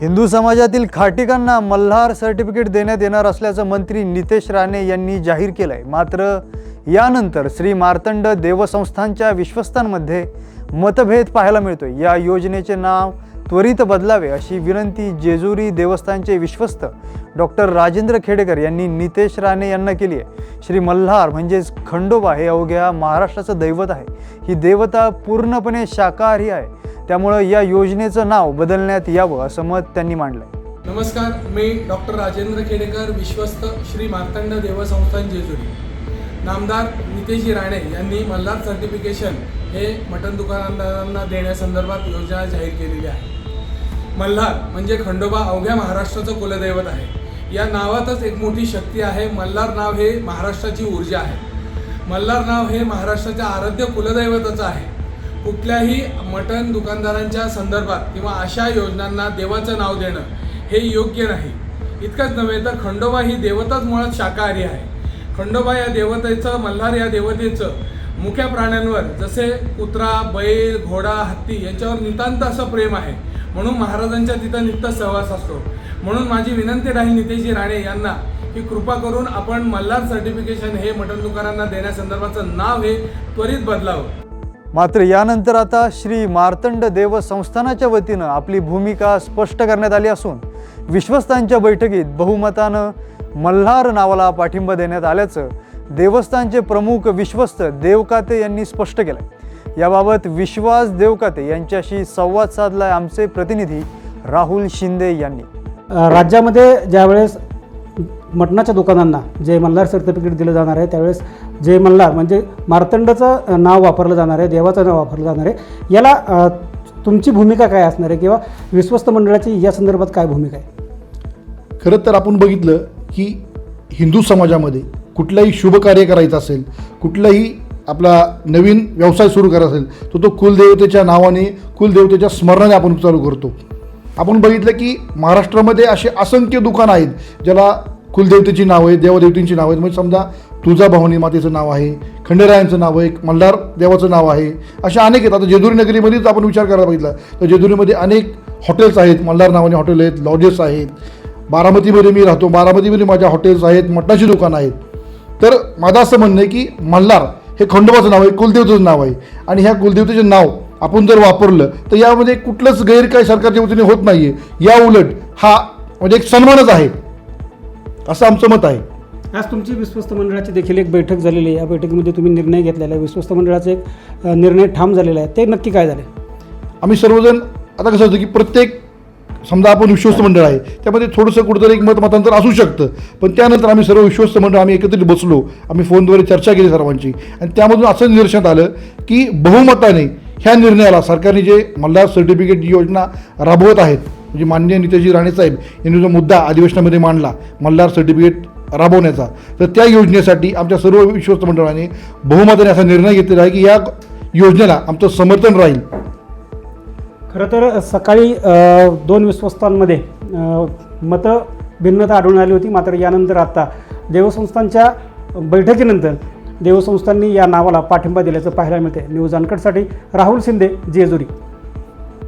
हिंदू समाजातील खाटिकांना मल्हार सर्टिफिकेट देण्यात येणार असल्याचं मंत्री नितेश राणे यांनी जाहीर केलं आहे मात्र यानंतर श्री मार्तंड देवसंस्थांच्या विश्वस्तांमध्ये मतभेद पाहायला मिळतोय. या योजनेचे नाव त्वरित बदलावे अशी विनंती जेजुरी देवस्थानचे विश्वस्त डॉक्टर राजेंद्र खेडेकर यांनी नितेश राणे यांना केली आहे. श्री मल्हार म्हणजेच खंडोबा हे अवघ्या महाराष्ट्राचं दैवत आहे. ही देवता पूर्णपणे शाकाहारी आहे. त्यामुळं या योजनेचं नाव बदलण्यात यावं असं मत त्यांनी मांडलं नमस्कार मी डॉक्टर राजेंद्र खेडेकर विश्वस्त श्री मार्तंड देवसंस्थान जेजुरी. नामदार नितेशजी राणे यांनी मल्हार सर्टिफिकेशन हे मटण दुकानदारांना देण्यासंदर्भात योजना जाहीर केलेली आहे. मल्हार म्हणजे खंडोबा अवघ्या महाराष्ट्राचं कुलदैवत आहे. या नावातच एक मोठी शक्ती आहे. मल्हार नाव हे महाराष्ट्राची ऊर्जा आहे. मल्हार नाव हे महाराष्ट्राच्या आराध्य कुलदैवताचं आहे. कुठल्याही मटण दुकानदारांच्या संदर्भात किंवा अशा योजनांना देवाचं नाव देणं हे योग्य नाही. इतकंच नव्हे तर खंडोबा ही देवताच मुळात शाकाहारी आहे. खंडोबा या देवतेचं मल्हार या देवतेचं मुख्या प्राण्यांवर जसे कुत्रा बैल घोडा हत्ती यांच्यावर नितांत असं प्रेम आहे. म्हणून महाराजांच्या तिथं नित्य सहवास असतो. म्हणून माझी विनंती राहील नितेशजी राणे यांना की कृपा करून आपण मल्हार सर्टिफिकेशन हे मटण दुकानांना देण्यासंदर्भाचं नाव हे त्वरित बदलावं. मात्र यानंतर आता श्री मार्तंड देव संस्थानाच्या वतीनं आपली भूमिका स्पष्ट करण्यात आली असून विश्वस्तांच्या बैठकीत बहुमतानं मल्हार नावाला पाठिंबा देण्यात आल्याचं देवस्थानचे प्रमुख विश्वस्त देवकाते यांनी स्पष्ट केलं याबाबत विश्वास देवकाते यांच्याशी संवाद साधला आमचे प्रतिनिधी राहुल शिंदे यांनी. राज्यामध्ये ज्यावेळेस मटणाच्या दुकानांना जे मल्हार सर्टिफिकेट दिलं जाणार आहे त्यावेळेस जय मल्हार म्हणजे मार्तंडचं नाव वापरलं जाणार आहे देवाचं नाव वापरलं जाणार आहे याला तुमची भूमिका काय असणार आहे किंवा विश्वस्त मंडळाची या संदर्भात काय भूमिका आहे? खरं तर आपण बघितलं की हिंदू समाजामध्ये कुठलंही शुभ कार्य करायचं असेल कुठलाही आपला नवीन व्यवसाय सुरू करायचा असेल तर तो कुलदेवतेच्या नावाने कुलदेवतेच्या स्मरणाने आपण चालू करतो. आपण बघितलं की महाराष्ट्रामध्ये असे असंख्य दुकानं आहेत ज्याला कुलदेवतेची नावं आहेत देवदेवतींची नावं आहेत. म्हणजे समजा तुळजाभवानी मातेचं नाव आहे खंडेरायांचं नाव आहे मल्हार देवाचं नाव आहे अशा अनेक आहेत. आता जेजुरी नगरीमध्येच आपण विचार करायला बघितला तर जेजुरीमध्ये अनेक हॉटेल्स आहेत. मल्हार नावाने हॉटेल आहेत लॉजेस आहेत. बारामतीमध्ये मी राहतो बारामतीमध्ये माझ्या हॉटेल्स आहेत मटणाची दुकानं आहेत. तर माझं असं म्हणणं आहे की मल्हार हे खंडोबाचं नाव आहे कुलदेवतेचं नाव आहे. आणि ह्या कुलदेवतेचं नाव आपण जर वापरलं तर यामध्ये कुठलंच गैर काय सरकारच्या वतीने होत नाही आहे या उलट हा म्हणजे एक सन्मानच आहे. असं आमचं मत आहे. आज तुमची विश्वस्त मंडळाची देखील एक बैठक झालेली आहे. या बैठकीमध्ये तुम्ही निर्णय घेतलेला आहे. विश्वस्त मंडळाचा एक अ, निर्णय ठाम झालेला आहे. ते नक्की काय झाले? आम्ही सर्वजण आता कसं होतं की प्रत्येक समजा आपण विश्वस्त मंडळ आहे त्यामध्ये थोडंसं कुठंतरी एक मत मतांतर असू शकतं. पण त्यानंतर आम्ही सर्व विश्वस्त मंडळ आम्ही एकत्रित बसलो. आम्ही फोनद्वारे चर्चा केली सर्वांची. आणि त्यामधून असं निदर्शनात आलं की बहुमताने ह्या निर्णयाला सरकारने जे मल्हार सर्टिफिकेट योजना राबवत आहेत म्हणजे माननीय नितेशजी राणे साहेब यांनी जो मुद्दा अधिवेशनामध्ये मांडला मल्हार सर्टिफिकेट राबवण्याचा तर त्या योजनेसाठी आमच्या सर्व विश्वस्त मंडळाने बहुमताने असा निर्णय घेतलेला आहे की या योजनेला आमचं समर्थन राहील. खरं तर सकाळी दोन विश्वस्तांमध्ये मतं भिन्नता आढळून आली होती मात्र यानंतर आता देवसंस्थांच्या बैठकीनंतर देवसंस्थांनी या नावाला पाठिंबा दिल्याचं पाहायला मिळते न्यूज अनकटसाठी राहुल शिंदे जेजुरी.